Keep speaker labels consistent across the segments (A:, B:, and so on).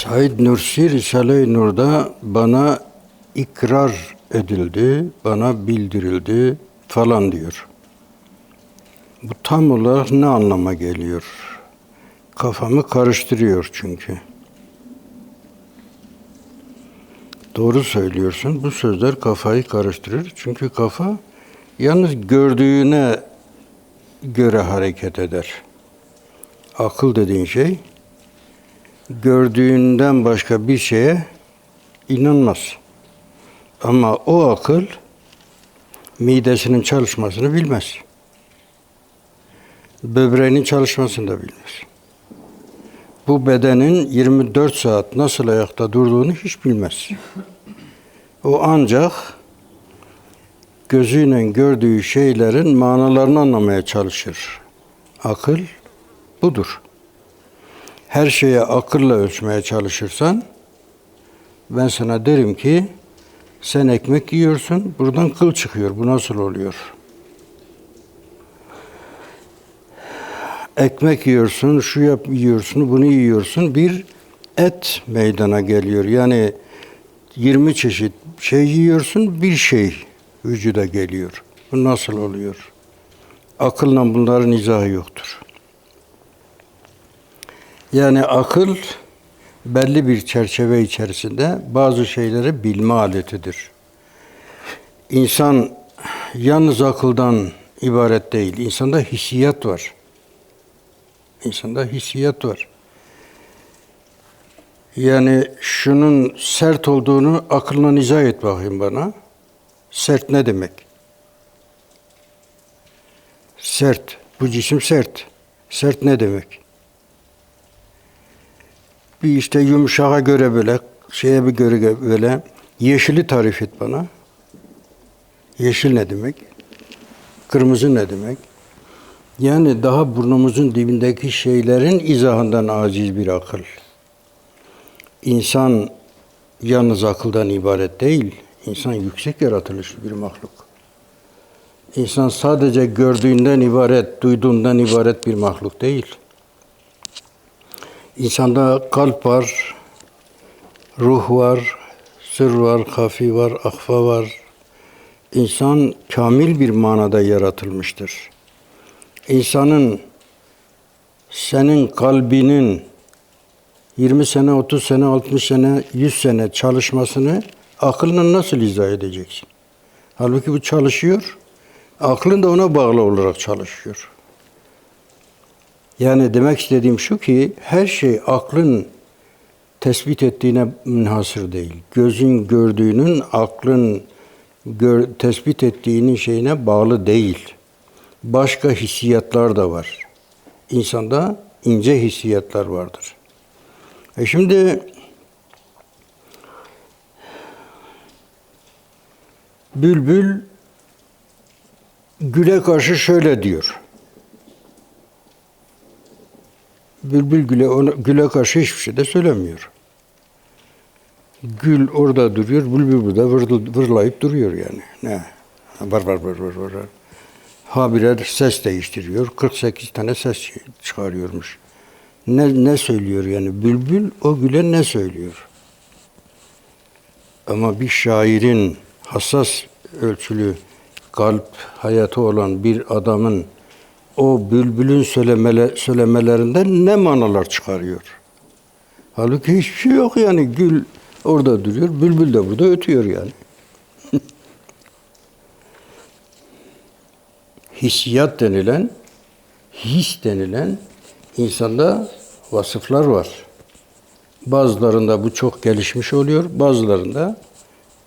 A: Said Nursi Risale-i Nur'da bana ikrar edildi, bana bildirildi falan diyor. Bu tam olarak ne anlama geliyor? Kafamı karıştırıyor çünkü. Doğru söylüyorsun. Bu sözler kafayı karıştırır. Çünkü kafa yalnız gördüğüne göre hareket eder. Akıl dediğin şey gördüğünden başka bir şeye inanmaz. Ama o akıl midesinin çalışmasını bilmez. Böbreğinin çalışmasını da bilmez. Bu bedenin 24 saat nasıl ayakta durduğunu hiç bilmez. O ancak gözüyle gördüğü şeylerin manalarını anlamaya çalışır. Akıl budur. Her şeye akılla ölçmeye çalışırsan ben sana derim ki sen ekmek yiyorsun, buradan kıl çıkıyor. Bu nasıl oluyor? Ekmek yiyorsun, şu yap yiyorsun, bunu yiyorsun. Bir et meydana geliyor. Yani 20 çeşit şey yiyorsun, bir şey vücuda geliyor. Bu nasıl oluyor? Akılla bunların izahı yoktur. Yani akıl belli bir çerçeve içerisinde bazı şeyleri bilme aletidir. İnsan yalnız akıldan ibaret değil. İnsanda hissiyat var. İnsanda hissiyat var. Yani şunun sert olduğunu akılla izah et bakayım bana. Sert ne demek? Sert. Bu cisim sert. Sert ne demek? Bir işte yumuşağa göre böyle, şeye bir göre böyle yeşili tarif et bana. Yeşil ne demek? Kırmızı ne demek? Yani daha burnumuzun dibindeki şeylerin izahından aciz bir akıl. İnsan yalnız akıldan ibaret değil. İnsan yüksek yaratılışlı bir mahluk. İnsan sadece gördüğünden ibaret, duyduğundan ibaret bir mahluk değil. İnsanda kalp var, ruh var, sır var, kafi var, akfa var. İnsan kamil bir manada yaratılmıştır. İnsanın senin kalbinin 20 sene, 30 sene, 60 sene, 100 sene çalışmasını aklınla nasıl izah edeceksin? Halbuki bu çalışıyor. Aklın da ona bağlı olarak çalışıyor. Yani demek istediğim şu ki her şey aklın tespit ettiğine münhasır değil. Gözün gördüğünün aklın gör, tespit ettiğinin şeyine bağlı değil. Başka hissiyatlar da var. İnsanda ince hissiyatlar vardır. E şimdi Bülbül güle karşı şöyle diyor. Bülbül güle, ona, güle karşı hiçbir şey de söylemiyor. Gül orada duruyor, bülbül burada vır, vırlayıp duruyor yani. Ne? Var var var var var. Ha birer ses değiştiriyor. 48 tane ses çıkarıyormuş. Ne, ne söylüyor yani? Bülbül o güle ne söylüyor? Ama bir şairin hassas ölçülü kalp hayatı olan bir adamın o bülbülün söylemele, söylemelerinden ne manalar çıkarıyor? Halbuki hiçbir şey yok yani. Gül orada duruyor, bülbül de burada ötüyor yani. Hissiyat denilen, his denilen insanda vasıflar var. Bazılarında bu çok gelişmiş oluyor, bazılarında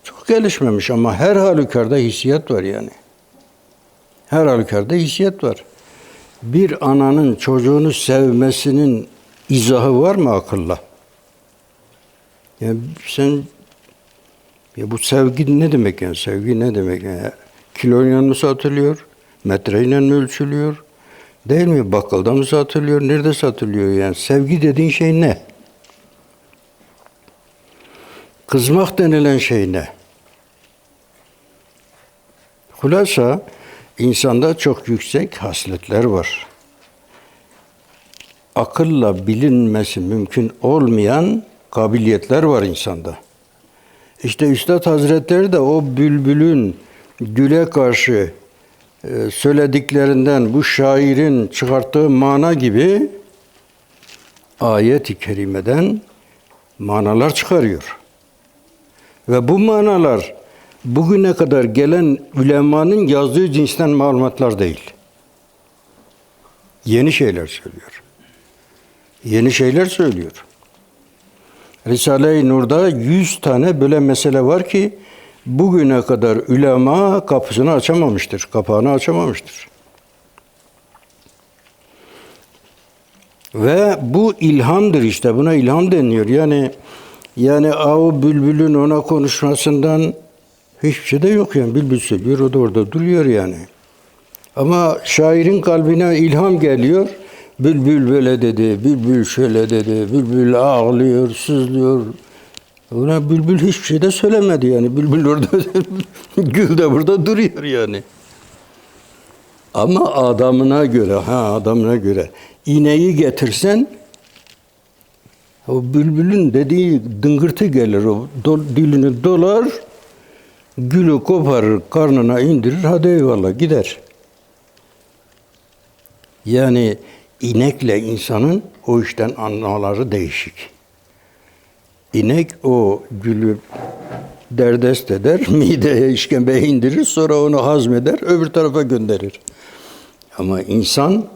A: çok gelişmemiş ama her halükarda hissiyat var yani. Her halükarda hissiyat var bir ananın çocuğunu sevmesinin izahı var mı akılla? Yani sen ya bu sevgi ne demek yani? Sevgi ne demek yani? Kiloyla mı satılıyor? Metreyle mi ölçülüyor? Değil mi? Bakkalda mı satılıyor? Nerede satılıyor yani? Sevgi dediğin şey ne? Kızmak denilen şey ne? Hulasa İnsanda çok yüksek hasletler var. Akılla bilinmesi mümkün olmayan kabiliyetler var insanda. İşte Üstad Hazretleri de o bülbülün güle karşı e, söylediklerinden bu şairin çıkarttığı mana gibi ayet-i kerimeden manalar çıkarıyor. Ve bu manalar bugüne kadar gelen ülemanın yazdığı cinsten malumatlar değil. Yeni şeyler söylüyor. Yeni şeyler söylüyor. Risale-i Nur'da 100 tane böyle mesele var ki bugüne kadar ulema kapısını açamamıştır, kapağını açamamıştır. Ve bu ilhamdır işte buna ilham deniyor. Yani yani o bülbülün ona konuşmasından hiçbir şey de yok yani. Bülbül söylüyor o da orada duruyor yani. Ama şairin kalbine ilham geliyor. Bülbül böyle dedi, bülbül şöyle dedi, bülbül ağlıyor, sızlıyor. Ona bülbül hiçbir şey de söylemedi yani. Bülbül orada, gül de burada duruyor yani. Ama adamına göre, ha adamına göre ineği getirsen o bülbülün dediği dıngırtı gelir. O dilini dolar, gülü koparır, karnına indirir, hadi eyvallah gider. Yani inekle insanın o işten anlamaları değişik. İnek o gülü derdest eder, mideye işkembeye indirir, sonra onu hazmeder, öbür tarafa gönderir. Ama insan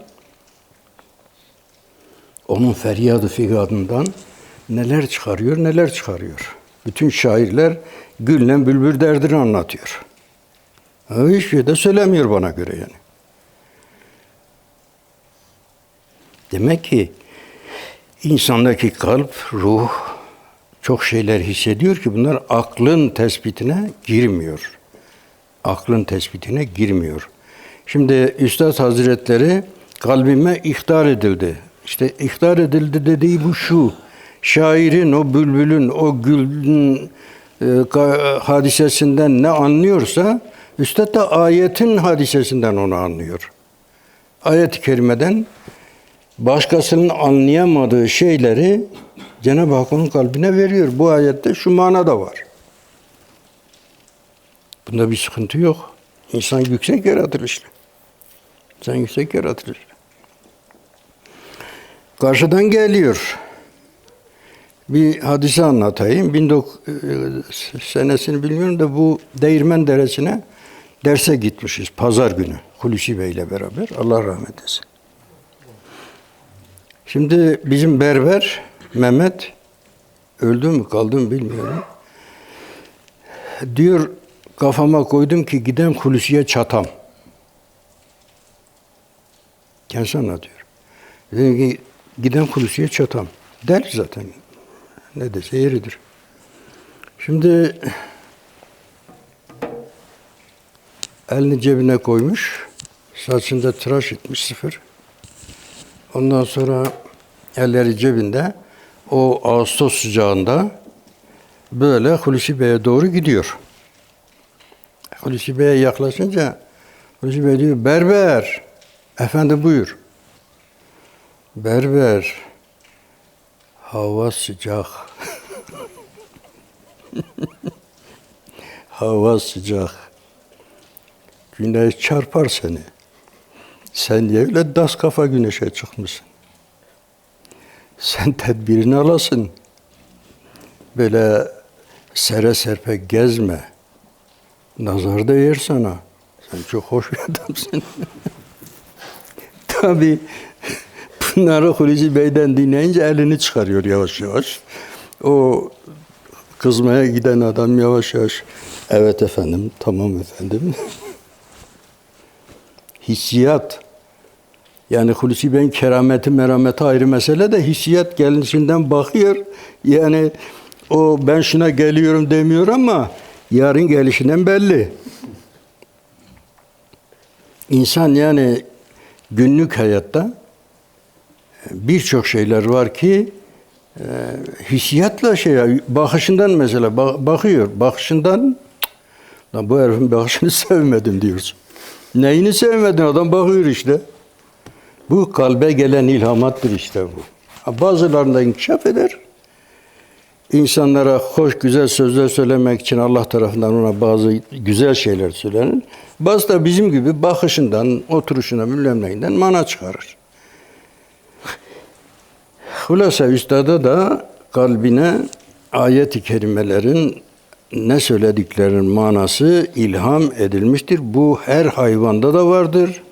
A: onun feryadı figadından neler çıkarıyor, neler çıkarıyor. Bütün şairler gülle bülbül derdini anlatıyor. Hiçbir şey de söylemiyor bana göre yani. Demek ki insandaki kalp, ruh çok şeyler hissediyor ki bunlar aklın tespitine girmiyor. Aklın tespitine girmiyor. Şimdi Üstad Hazretleri kalbime ihtar edildi. İşte ihtar edildi dediği bu şu. Şairin, o bülbülün, o gülün e, hadisesinden ne anlıyorsa Üstad da ayetin hadisesinden onu anlıyor. Ayet-i kerimeden başkasının anlayamadığı şeyleri Cenab-ı Hak onun kalbine veriyor. Bu ayette şu mana da var. Bunda bir sıkıntı yok. İnsan yüksek yaratılışlı. İnsan yüksek yaratılışlı. Karşıdan geliyor. Bir hadise anlatayım. 19 senesini bilmiyorum da bu Değirmen Deresi'ne derse gitmişiz pazar günü. Hulusi Bey ile beraber. Allah rahmet etsin. Şimdi bizim berber Mehmet öldü mü kaldı mı bilmiyorum. Diyor kafama koydum ki gidem Hulusi'ye çatam. Kendisi anlatıyor. Dedim ki gidem Hulusi'ye çatam. Der zaten. Ne dese yeridir. Şimdi elini cebine koymuş. Saçında tıraş etmiş sıfır. Ondan sonra elleri cebinde o Ağustos sıcağında böyle Hulusi Bey'e doğru gidiyor. Hulusi Bey'e yaklaşınca Hulusi Bey diyor berber efendi buyur. Berber hava sıcak. hava sıcak. Güneş çarpar seni. Sen niye öyle das kafa güneşe çıkmışsın? Sen tedbirini alasın. Böyle sere serpe gezme. Nazar değer sana. Sen çok hoş bir adamsın. Tabii bunları Hulusi Bey'den dinleyince elini çıkarıyor yavaş yavaş. O kızmaya giden adam yavaş yavaş evet efendim, tamam efendim. Hissiyat yani Hulusi Bey'in kerameti merameti ayrı mesele de hissiyat gelişinden bakıyor. Yani o ben şuna geliyorum demiyor ama yarın gelişinden belli. İnsan yani günlük hayatta birçok şeyler var ki e, hissiyatla şey bakışından mesela bakıyor. Bakışından lan bu herifin bakışını sevmedim diyorsun. Neyini sevmedin adam bakıyor işte. Bu kalbe gelen ilhamattır işte bu. Bazılarında inkişaf eder, insanlara hoş güzel sözler söylemek için Allah tarafından ona bazı güzel şeyler söylenir. Bazı da bizim gibi bakışından, oturuşuna, bilmem mana çıkarır. Hulasa üstada da kalbine ayet-i kerimelerin ne söylediklerinin manası ilham edilmiştir. Bu her hayvanda da vardır.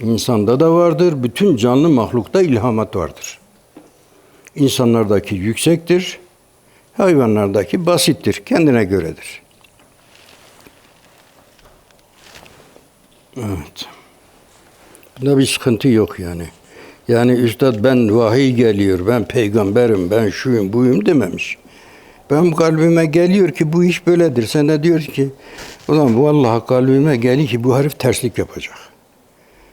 A: insanda da vardır. Bütün canlı mahlukta ilhamat vardır. İnsanlardaki yüksektir. Hayvanlardaki basittir. Kendine göredir. Evet. Bunda bir sıkıntı yok yani. Yani üstad ben vahiy geliyor, ben peygamberim, ben şuyum, buyum dememiş. Ben kalbime geliyor ki bu iş böyledir. Sen de diyor ki ulan vallahi kalbime geliyor ki bu herif terslik yapacak.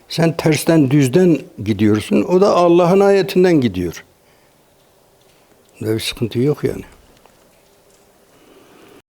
A: Sen tersten düzden gidiyorsun. O da Allah'ın ayetinden gidiyor. Bunda bir sıkıntı yok yani.